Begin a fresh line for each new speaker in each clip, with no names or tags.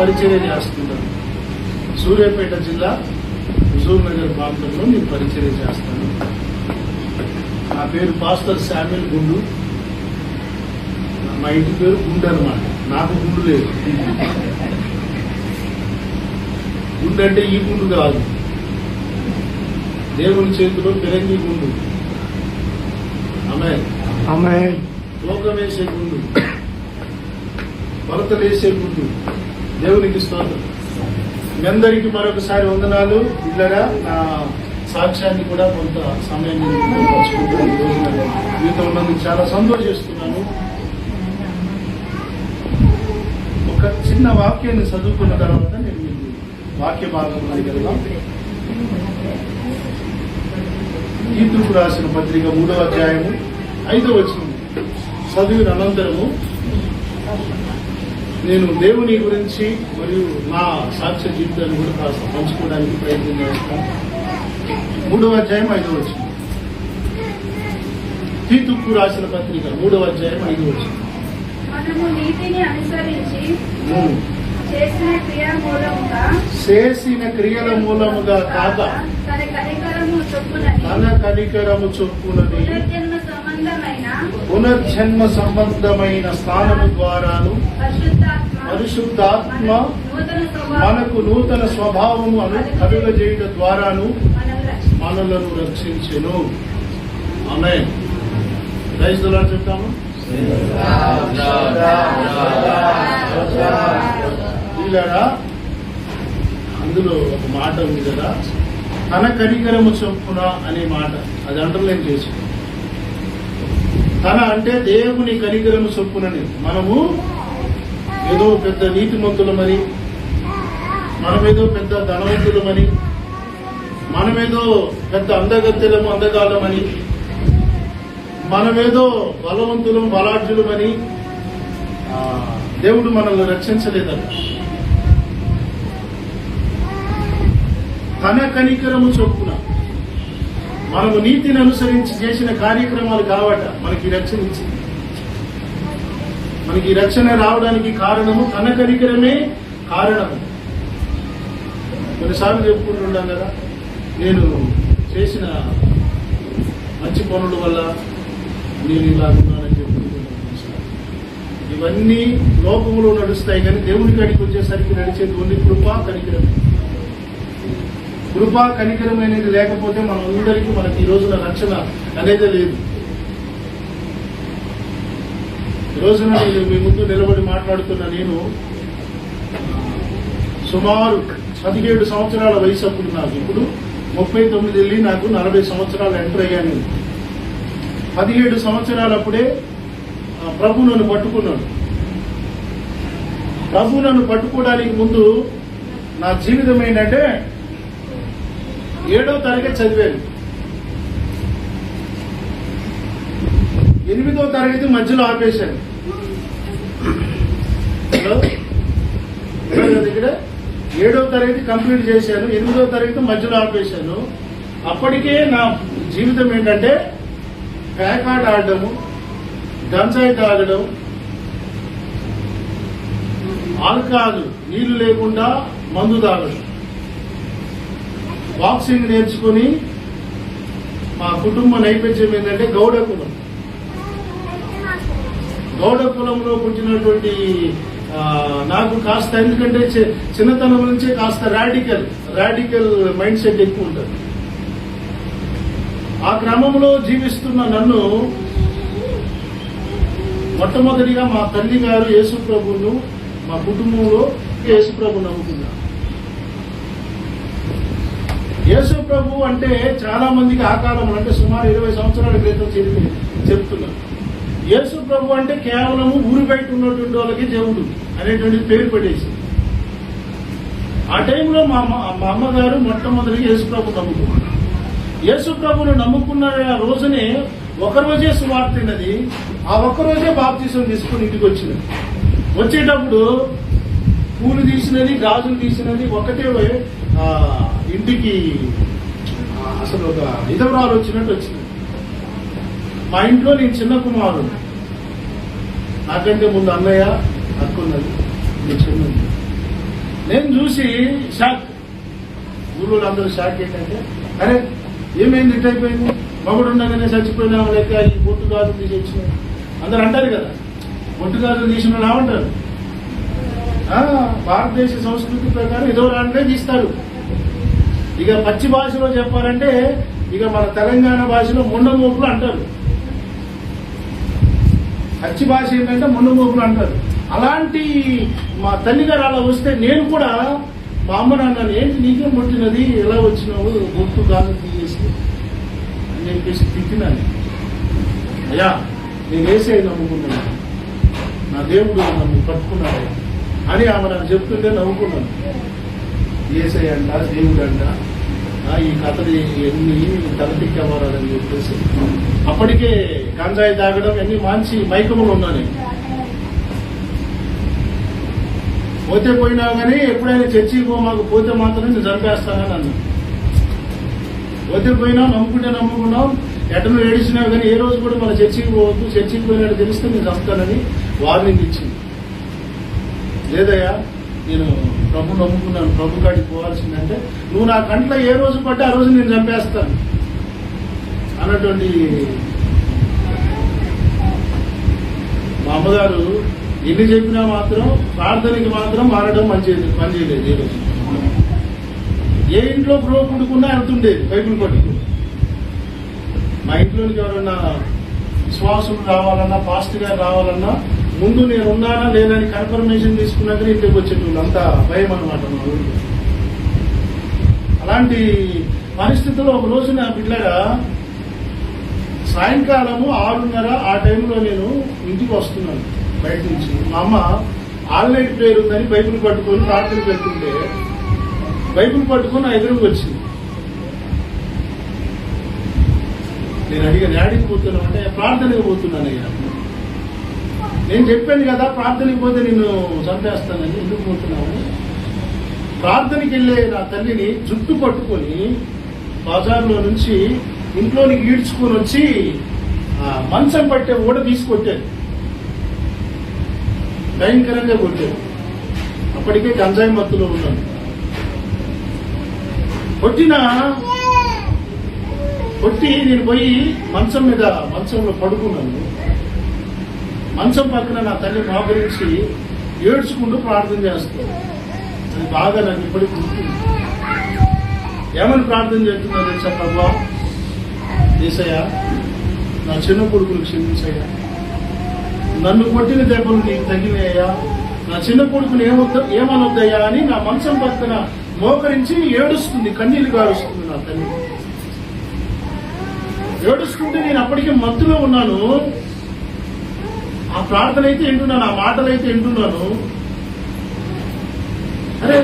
పరిచర్య చేస్తున్నాను సూర్యాపేట జిల్లా హుజూర్ నగర్ ప్రాంతంలో నేను పరిచర్య చేస్తాను. నా పేరు పాస్టర్ శామ్యుల్ గుండు. మా ఇంటి పేరు గుండు అనమాట నాకు గుండు లేదు. గుండు అంటే ఈ గుండు కాదు. దేవుని చేతిలో పిరంగి గుండు. ఆమె
ఆమె
తూకం వేసే గుండు. కొలతలు వేసే గుండు. దేవునికి స్తోత్రం. మీ అందరికీ మరొకసారి వందనాలు. ఇల్లరా నా సాక్ష్యాన్ని కూడా కొంత సమయం మీతో ఉన్నందుకు చాలా సంతోషిస్తున్నాను. ఒక చిన్న వాక్యాన్ని చదువుకున్న తర్వాత నేను మీకు వాక్య భాగంలోకి వెళ్దాం. గీతుకు రాసిన పత్రిక మూడవ అధ్యాయము ఐదవ వచ్చిన చదివిన అనంతరము నేను దేవుని గురించి మరియు నా సాక్ష్య జీవితాన్ని కూడా కాస్త పంచుకోవడానికి ప్రయత్నం చేస్తాను మూడవ అధ్యాయం ఐదవ వచనం. తీతుకు రాసిన పత్రిక మూడవ అధ్యాయం ఐదవ మూడు.
చేసిన
క్రియల మూలముగా కాక
తన కనికరము చొప్పునని సంబంధమైన
పునర్జన్మ సంబంధమైన స్థానము ద్వారాను
పరిశుద్ధాత్మ నూతన స్వభావం
మనకు నూతన స్వభావము అను కలుగజేయడం ద్వారాను
మనలను రక్షించెను.
ఆమె రైతులా చెప్తాము. వీళ్ళరా? అందులో ఒక మాట ఉంది కదా తన కనికరము చొప్పున అనే మాట. అది అండర్లైన్ చేసుకో తన అంటే దేవుని కనికరము చొప్పునని. మనము ఏదో పెద్ద నీతిమంతులమని మనమేదో పెద్ద ధనవంతులమని మనమేదో పెద్ద అందగత్తెలము అందగాలమని మనమేదో బలవంతులం బలాఢ్యులమని దేవుడు మనల్ని రక్షించలేదట. తన కనికరము చొప్పున మనము నీతిని అనుసరించి చేసిన కార్యక్రమాలు కావట మనకి రక్షణ ఇచ్చింది. మనకి రక్షణ రావడానికి కారణము తన కనికరమే కారణము. కొన్నిసార్లు చెప్పుకుంటుంటాం కదా నేను చేసిన మంచి పనుల వల్ల నేను ఇలా ఉన్నానని చెప్పుకుంటున్నాను ఇవన్నీ లోకములో నడుస్తాయి కానీ దేవుని కాడికి వచ్చేసరికి నడిచేది ఓన్లీ కృపా కనికరమే కృపా కనికరం అనేది లేకపోతే మన అందరికీ మనకి ఈ రోజున రక్షణ అనేది లేదు ఈ రోజున నేను మీ ముందు నిలబడి మాట్లాడుతున్న నేను సుమారు పదిహేడు సంవత్సరాల వయసు అప్పుడు నాకు. ఇప్పుడు ముప్పై తొమ్మిది వెళ్ళి నాకు నలభై సంవత్సరాలు ఎంటర్ అయ్యాను. పదిహేడు సంవత్సరాలప్పుడే ప్రభు నన్ను పట్టుకున్నాడు. ప్రభు నన్ను పట్టుకోవడానికి ముందు నా జీవితం ఏంటంటే ఏడో తరగతి చదివాను. ఎనిమిదో తరగతి మధ్యలో ఆపేశాను. ఉన్నారు ఏడో తరగతి కంప్లీట్ చేశాను ఎనిమిదో తరగతి మధ్యలో ఆపేశాను. అప్పటికే నా జీవితం ఏంటంటే ప్యాకాట్ ఆడడము గంజాయి తాగడం ఆల్కహాల్ నీళ్ళు లేకుండా మందు తాగడం. బాక్సింగ్ నేర్చుకుని మా కుటుంబ నైపథ్యం ఏంటంటే గౌడ కులం గౌడ కులంలో పుట్టినటువంటి నాకు కాస్త ఎందుకంటే చి- చిన్నతనం నుంచే కాస్త రాడికల్ రాడికల్ మైండ్ సెట్ ఎక్కువ ఉంటుంది. ఆ క్రమంలో జీవిస్తున్న నన్ను మొట్టమొదటిగా మా తల్లి గారు యేసు ప్రభును మా కుటుంబంలో యేసు ప్రభు నమ్ముకున్నారు. యేసు ప్రభు అంటే చాలా మందికి ఆ అంటే సుమారు ఇరవై సంవత్సరాల క్రితం చెప్పి చెప్తున్నారు. యేసు ప్రభు అంటే కేవలము ఊరి బయట ఉన్నటువంటి వాళ్ళకి దేవుడు అనేటువంటి పేరు పెట్టేసి ఆ టైంలో మా అమ్మ మా అమ్మగారు మొట్టమొదటి యేసు ప్రభు నమ్ముకున్నారు. యేసు ప్రభును నమ్ముకున్న ఆ రోజునే ఒక రోజే సువార్త తిన్నది ఆ ఒక్క రోజే బాప్తీసం తీసుకుని ఇంటికి వచ్చినది వచ్చేటప్పుడు పూలు తీసినది గాజులు తీసినది ఒకటే ఇంటికి అసలు ఒక ఇదవరాలు వచ్చినట్టు వచ్చింది. మా ఇంట్లో నేను చిన్న కుమారుడు. నాకంటే ముందు అన్నయ్య అక్కున్నది నీ నేను చూసి షాక్. ఊళ్ళో అందరూ షాక్ ఏంటంటే అరే ఏమైంది ఇట్ అయిపోయింది? మగుడు ఉండగానే చచ్చిపోయినా లేక ఈ బొట్టు గాజులు తీసి వచ్చిన అందరు అంటారు కదా బొట్టు గాజులు తీసిన రావంటారు భారతదేశ సంస్కృతి ప్రకారం ఏదో అంటే తీస్తారు ఇక పచ్చి భాషలో చెప్పాలంటే ఇక మన తెలంగాణ భాషలో ముండమోపులు అంటారు. పచ్చి భాష ఏంటంటే ముండమోపులు అంటారు. అలాంటి మా తల్లి గారు అలా వస్తే నేను కూడా మా అమ్మ నాన్న ఏంటి నీకేం పుట్టినది ఎలా వచ్చినావు? గుర్తు గాజు తీసేసి. అని చెప్పేసి తిట్టినాను. అయ్యా నేను వేసే నమ్ముకున్నాను నా దేవుడు నన్ను పట్టుకున్నాడు. అని ఆమె నాకు చెప్తుంటే నవ్వుకున్నాను. ఏసై అంట దేవుడు అంట ఈ కథలు ఎన్ని తలతిక్కమారాలని చెప్పేసి. అప్పటికే గంజాయి తాగడం అన్ని మంచి మైకములు ఉన్నాను పోతే పోయినా కానీ ఎప్పుడైనా చర్చికి పో మాకు పోతే మాత్రం నేను చంపేస్తానని అన్న పోతే పోయినా నమ్ముకుంటే నమ్ముకున్నాం ఎటను ఏడిచినా కానీ ఏ రోజు కూడా మన చర్చికి పోవద్దు చర్చికి పోయినట్టు తెలిస్తే నేను చంపుతానని వార్నింగ్ ఇచ్చింది. లేదయ్యా నేను ప్రభు నమ్ముకున్నాను ప్రభు కాడికి పోవాల్సిందంటే నువ్వు నా కంట్లో ఏ రోజు పడ్డా ఆ రోజు నేను చంపేస్తాను. అన్నటువంటి మా అమ్మగారు ఎన్ని చెప్పినా మాత్రం ప్రార్థనకి మాత్రం మారడం మంచిది పనిచేయలేదు ఏ రోజు. ఏ ఇంట్లో బ్రో పుడుకున్నా వెళ్తుండేది బైబిల్ పట్టుకు మా ఇంట్లోనికి ఎవరన్నా విశ్వాసులు రావాలన్నా ఫాస్ట్గా రావాలన్నా ముందు నేను ఉన్నానా లేదని కన్ఫర్మేషన్ తీసుకున్నాక ఇంటికి వచ్చేటోళ్ళు. అంత భయం అనమాట మా ఊళ్ళో అలాంటి పరిస్థితుల్లో ఒక రోజు నా బిడ్డగా సాయంకాలము ఆరున్నర ఆ టైంలో నేను ఇంటికి వస్తున్నాను బయట నుంచి. మా అమ్మ ఆల్నైట్ ప్రేయర్ ఉందని బైబిల్ పట్టుకొని ప్రార్థన పెడుతుంటే బైబిల్ పట్టుకొని నా ఎదురుకు వచ్చింది. నేను అడిగాను యాడికి పోతున్నావు? అంటే ప్రార్థనకు పోతున్నానయ్యా. నేను చెప్పాను కదా ప్రార్థనకి పోతే నిన్ను చంపేస్తానని ఎందుకు పోతున్నావు? ప్రార్థనకి వెళ్ళే నా తల్లిని జుట్టు పట్టుకొని బజార్లో నుంచి ఇంట్లోనికి ఈడ్చుకొని వచ్చి మంచం పట్టే ఓడ తీసుకొట్టాను భయంకరంగా కొట్టారు. అప్పటికే గంజాయి మత్తులో ఉన్నాను కొట్టిన కొట్టి నేను పోయి మంచం మీద మంచంలో పడుకున్నాను. మంచం పక్కన నా తల్లి మా గురించి ఏడ్చుకుంటూ ప్రార్థన చేస్తాను. అది బాగా నాకు ఇప్పటికి గుర్తుంది. ఏమని ప్రార్థన చేస్తున్నా తెలుసా ఏసయ్యా నా చిన్న కొడుకులు క్షమించయ్యా. నన్ను కొట్టిన దెబ్బలు నీకు తగినాయ్యా. నా చిన్న కొడుకుని ఏమొద్ద ఏమనొద్దయ్యా అని నా మంచం పక్కన మోకరించి ఏడుస్తుంది కన్నీళ్ళు గారుస్తుంది నా తల్లి. ఏడుస్తుంటే నేను అప్పటికే మత్తులో ఉన్నాను. ఆ ప్రార్థన అయితే వింటున్నాను ఆ మాటలు అయితే వింటున్నాను. అరే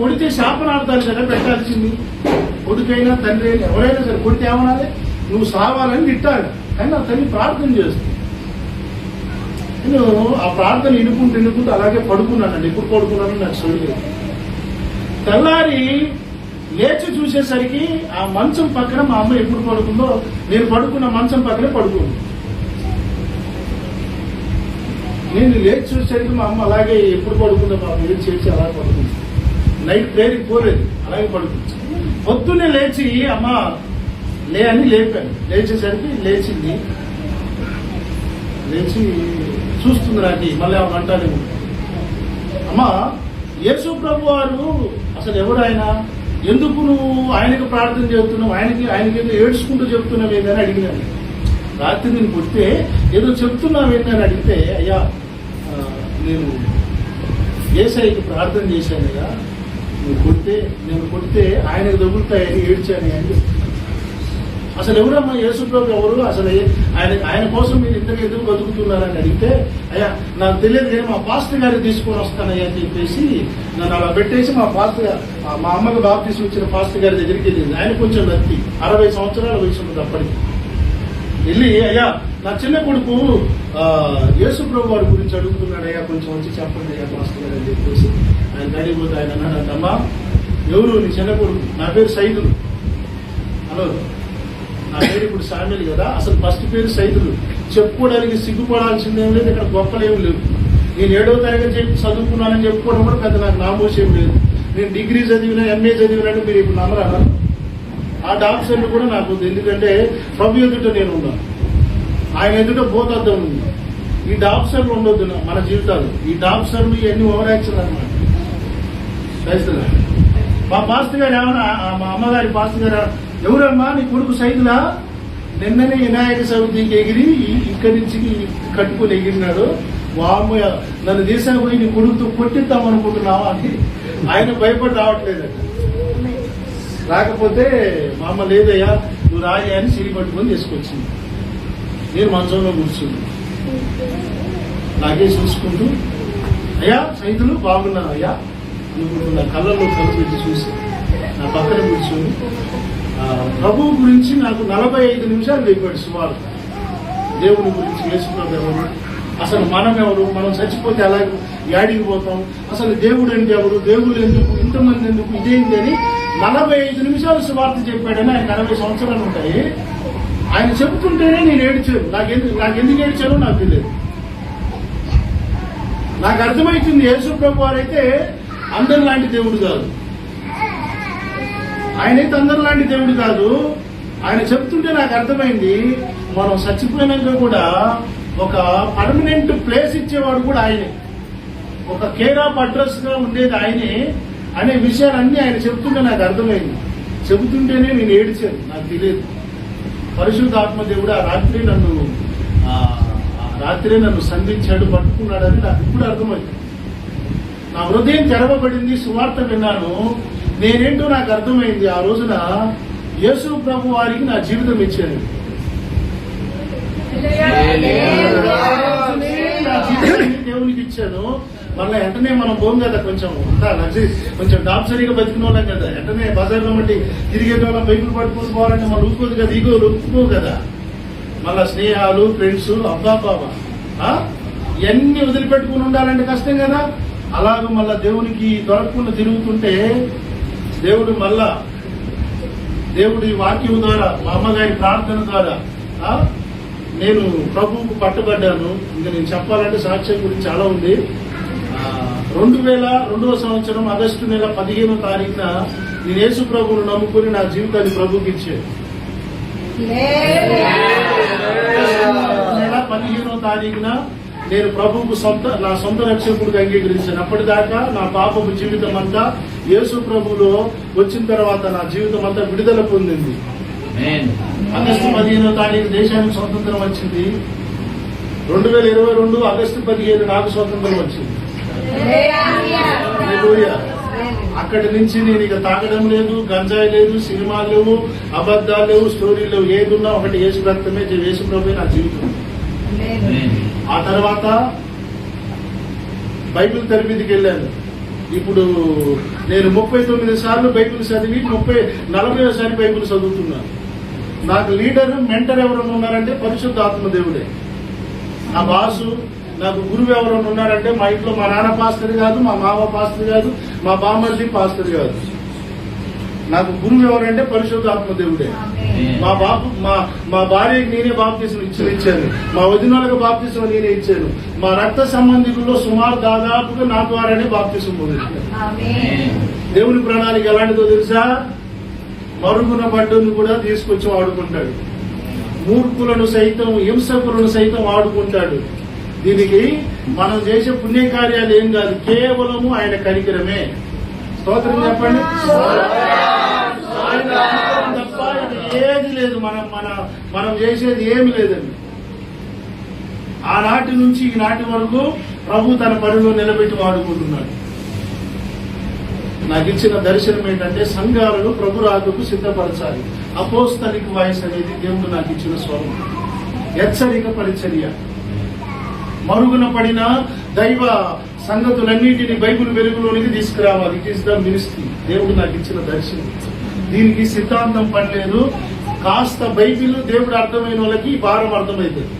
కొడితే శాపనార్థాలు కదా పెట్టాల్సింది? కొడుకైనా తండ్రి అయినా ఎవరైనా సరే కొడితే ఏమనాలి? నువ్వు సావాలని తిట్టాడు. కానీ నా తల్లి ప్రార్థన చేస్తుంది. నేను ఆ ప్రార్థన ఇనుకుంటూ ఇనుకుంటూ అలాగే పడుకున్నానండి. ఎప్పుడు పడుకున్నాను నాకు చూడలేదు తెల్లారి లేచి చూసేసరికి ఆ మంచం పక్కన మా అమ్మ ఎప్పుడు పడుకుందో నేను పడుకున్న మంచం పక్కనే పడుకుంది. నేను లేచి చూసేసరికి మా అమ్మ అలాగే ఎప్పుడు పడుకుందో మా లేచి చేసి అలా పడుకుంది. నైట్ ప్రేరికి పోలేదు అలాగే పడుకుంది పొద్దున్నే లేచి అమ్మ లే అని లేపాను. లేచేసరికి లేచింది. లేచి చూస్తుంది నాకు మళ్ళీ ఆమె అంటానేమో అమ్మా యేసు ప్రభు వారు అసలు ఎవరు ఆయన? ఎందుకు నువ్వు ఆయనకు ప్రార్థన చేస్తున్నావు? ఆయనకి ఆయనకి ఏదో ఏడ్చుకుంటూ చెప్తున్నావు ఏందని అడిగినాను రాత్రి నేను కొడితే ఏదో చెప్తున్నావు ఏందని అడిగితే అయ్యా నేను ఏసైకి ప్రార్థన చేశానయ్యా. నువ్వు కొడితే నేను కొడితే ఆయనకు తగులుతాయని ఏడ్చాను అని అసలు ఎవరమ్మా యేసుప్రభు ఎవరు? అసలు ఆయన ఆయన కోసం మీరు ఇంతకు ఎందుకు బతుకుతున్నారని అడిగితే అయ్యా నాకు తెలియదు నేను మా పాస్టర్ గారిని తీసుకొని వస్తానయ్యా అని చెప్పేసి నన్ను అలా పెట్టేసి మా పాస్టర్ గారు మా అమ్మకి బాప్తీసి వచ్చిన పాస్టర్ గారి దగ్గరికి వెళ్ళింది. ఆయన కొంచెం నత్తి. అరవై సంవత్సరాల వయసు ఉంది అప్పటికి. వెళ్ళి అయ్యా నా చిన్న కొడుకు యేసు ప్రభు వారి గురించి అడుగుతున్నాడు. అయ్యా కొంచెం వచ్చి చెప్పండి అయ్యా మాస్టర్ గారు అని చెప్పేసి ఆయన అడిగిపోతే ఆయన అన్నాడు అమ్మా ఎవరు నీ చిన్న కొడుకు? నా పేరు సైదులు. హలో నా పేరు ఇప్పుడు సామెలు కదా? అసలు ఫస్ట్ పేరు సైదులు. చెప్పుకోవడానికి సిగ్గుపడాల్సిందేం లేదు ఇక్కడ గొప్పలేం లేవు నేను ఏడో తరగతి చెప్పి చదువుకున్నానని చెప్పుకోవడం కూడా పెద్ద నాకు నామోషం లేదు. నేను డిగ్రీ చదివినా ఎంఏ చదివినట్టు మీరు ఇప్పుడు నమ్మరా ఆ డాక్టర్లు కూడా నాకు ఎందుకంటే ప్రభు ఎదుట నేను ఉన్నాను. ఆయన ఎదుట భూతద్దం ఉంది ఈ డాక్సర్లు ఉండొద్దు మన జీవితాలు. ఈ డాక్సర్లు ఇవన్నీ ఓవర్ యాక్షన్ అనమాట మా పాస్టర్ గారు ఏమన్నా మా అమ్మగారి పాస్టర్ గారు ఎవరమ్మా నీ కొడుకు సైదులా? నిన్ననే వినాయక చవితికి ఎగిరి ఇక్కడి నుంచి కట్టుకుని ఎగిరినాడు. వామ్మ నన్ను దేశానికి పోయి నీ కొడుకుతో కొట్టిద్దాం అనుకుంటున్నావా అని ఆయన భయపడి రావట్లేదంట. రాకపోతే మా అమ్మ లేదయ్యా నువ్వు రాజా అని సిరి పట్టుకొని తీసుకొచ్చింది. నేను మంచంలో కూర్చుంది నాకే చూసుకుంటూ అయ్యా సైతులు బాగున్నాను అయ్యా? నువ్వు నా కళ్ళల్లో కళ్ళు పెట్టి చూసి నా పక్కన కూర్చొని ప్రభువు గురించి నాకు నలభై ఐదు నిమిషాలు చెప్పాడు సుమారు. దేవుని గురించి వేసుకున్నాం ఎవరు? అసలు మనం ఎవరు? మనం చచ్చిపోతే అలాగే యాడికి పోతాం. అసలు దేవుడు అంటే ఎవరు? దేవుడు ఎందుకు? ఇంతమంది ఎందుకు? ఇదేంటి అని నలభై ఐదు నిమిషాలు సువార్త చెప్పాడని ఆయన నలభై సంవత్సరాలు ఉంటాయి. ఆయన చెబుతుంటేనే నేను ఏడ్చాను నాకెందుకు నాకెందుకు ఏడ్చానో నాకు తెలియదు. నాకు అర్థమవుతుంది యేసు ప్రభు వారైతే అందరి లాంటి దేవుడు కాదు. ఆయనైతే అందరి లాంటి దేవుడు కాదు. ఆయన చెప్తుంటే నాకు అర్థమైంది మనం చచ్చిపోయినాక కూడా ఒక పర్మనెంట్ ప్లేస్ ఇచ్చేవాడు కూడా ఆయనే. ఒక కేర్ ఆఫ్ అడ్రస్గా ఉండేది ఆయనే. అనే విషయాలన్నీ ఆయన చెప్తుంటే నాకు అర్థమైంది. చెబుతుంటేనే నేను ఏడిచాను. నాకు తెలియదు. పరిశుద్ధ ఆత్మదేవుడు ఆ రాత్రి నన్ను రాత్రి నన్ను సంధించాడు పట్టుకున్నాడని నాకు ఇప్పుడు అర్థమైంది. నా హృదయం తెరవబడింది సువార్త విన్నాను. నేనేంటో నాకు అర్థమైంది. ఆ రోజున యేసు ప్రభు వారికి నా జీవితం ఇచ్చాను నా జీవితాన్ని దేవునికి ఇచ్చాను. మళ్ళీ వెంటనే మనం పోం కదా కొంచెం. అంతా లగ్జరీ. కొంచెం డాప్సరీగా బతికిన వాళ్ళం కదా. వెంటనే బజార్లో బట్టి తిరిగే వాళ్ళ బైకులు పట్టుకొని పోవాలంటే మనం ఊరుకోదు కదా. ఈగో ఒప్పుకో కదా. మళ్ళా స్నేహాలు ఫ్రెండ్స్ అబ్బా బాబా. ఇవన్నీ వదిలిపెట్టుకుని ఉండాలంటే కష్టం కదా. అలాగ మళ్ళా దేవునికి దొరకకుండా తిరుగుతుంటే దేవుడు మళ్ళా దేవుడి వాక్యం ద్వారా మా అమ్మగారి ప్రార్థన ద్వారా నేను ప్రభువుకు పట్టుబడ్డాను. ఇంకా నేను చెప్పాలంటే సాక్ష్యం గురించి చాలా ఉంది. రెండు వేల రెండవ సంవత్సరం ఆగస్టు నెల పదిహేనో తారీఖున నేను యేసు ప్రభువును నమ్ముకుని నా జీవితాన్ని ప్రభువుకి ఇచ్చాను. నెల పదిహేనో తారీఖున నేను ప్రభువుకు సొంత నా సొంత రక్షకుడికి అంగీకరించాను. అప్పటిదాకా నా పాపపు జీవితం అంతా యేసు ప్రభులో వచ్చిన తర్వాత నా జీవితం అంతా విడుదల పొందింది. ఆగస్టు పదిహేనో తారీఖు దేశానికి స్వతంత్రం వచ్చింది. రెండు వేల ఇరవై రెండు ఆగస్టు పదిహేను నాకు స్వతంత్రం వచ్చింది. అక్కడి నుంచి నేను ఇక తాగడం లేదు గంజాయి లేదు సినిమాలు లేవు అబద్ధాలు లేవు స్టోరీలు లేవు. ఏది ఉన్నా ఒకటి యేసు రక్తమే యేసు ప్రభే నా జీవితం. ఆ తర్వాత బైబిల్ తరబిదికి వెళ్ళాను. ఇప్పుడు నేను ముప్పై తొమ్మిది సార్లు బైబిల్ చదివి ముప్పై నలభై సారి బైబిల్ చదువుతున్నాను నాకు లీడర్ మెంటర్ ఎవరైనా ఉన్నారంటే పరిశుద్ధ ఆత్మదేవుడే నా బాసు నాకు గురువు ఎవరైనా ఉన్నారంటే మా ఇంట్లో మా నాన్న పాస్టర్ కాదు మా మామ పాస్టర్ కాదు మా బామ్మర్ది పాస్టర్ కాదు. నాకు గురువు ఎవరంటే పరిశుద్ధ ఆత్మదేవుడే మా బాపు మా మా భార్యకి నేనే బాప్తీసం ఇచ్చి ఇచ్చాను. మా వదినాలకు బాప్తీసం నేనే ఇచ్చాను. మా రక్త సంబంధికుల్లో సుమారు దాదాపుగా నా ద్వారానే బాప్తీసం పొందించాను దేవుని ప్రణాళిక ఎలాంటిదో తెలుసా? మరుగున బడ్డును కూడా తీసుకొచ్చి వాడుకుంటాడు. మూర్ఖులను సైతం హింసకులను సైతం వాడుకుంటాడు. దీనికి మనం చేసే పుణ్యకార్యాలు ఏం కాదు కేవలము ఆయన కనికరమే. స్తోత్రం చెప్పండి. తప్ప ఏది లేదు మనం మన మనం చేసేది ఏమి లేదండి. ఆనాటి నుంచి ఈనాటి వరకు ప్రభు తన పనిలో నిలబెట్టి వాడుకుంటున్నాడు. నాకు ఇచ్చిన దర్శనం ఏంటంటే సంఘాలను ప్రభు రాకకు సిద్ధపరచాలి. అపోస్తలిక వాయిస్ అనేది దేవుడు నాకు ఇచ్చిన స్వరం. హెచ్చరిక పరిచర్య మరుగున పడిన దైవ సంగతులన్నిటిని బైబిల్ వెలుగులోనికి తీసుకురావాలి. ఇట్ ఈస్ ద మినిస్ట్రీ దేవుడు నాకు ఇచ్చిన దర్శనం. దీనికి సిద్ధాంతం పనిలేదు. కాస్త బైబిల్ దేవుడు అర్థమైన వాళ్ళకి భారం అర్థమవుతుంది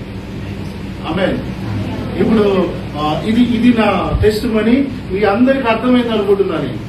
ఆమె ఇప్పుడు ఇది ఇది నా టెస్ట్ మనీ మీ అందరికి అర్థమైంది అనుకుంటున్నాను నేను.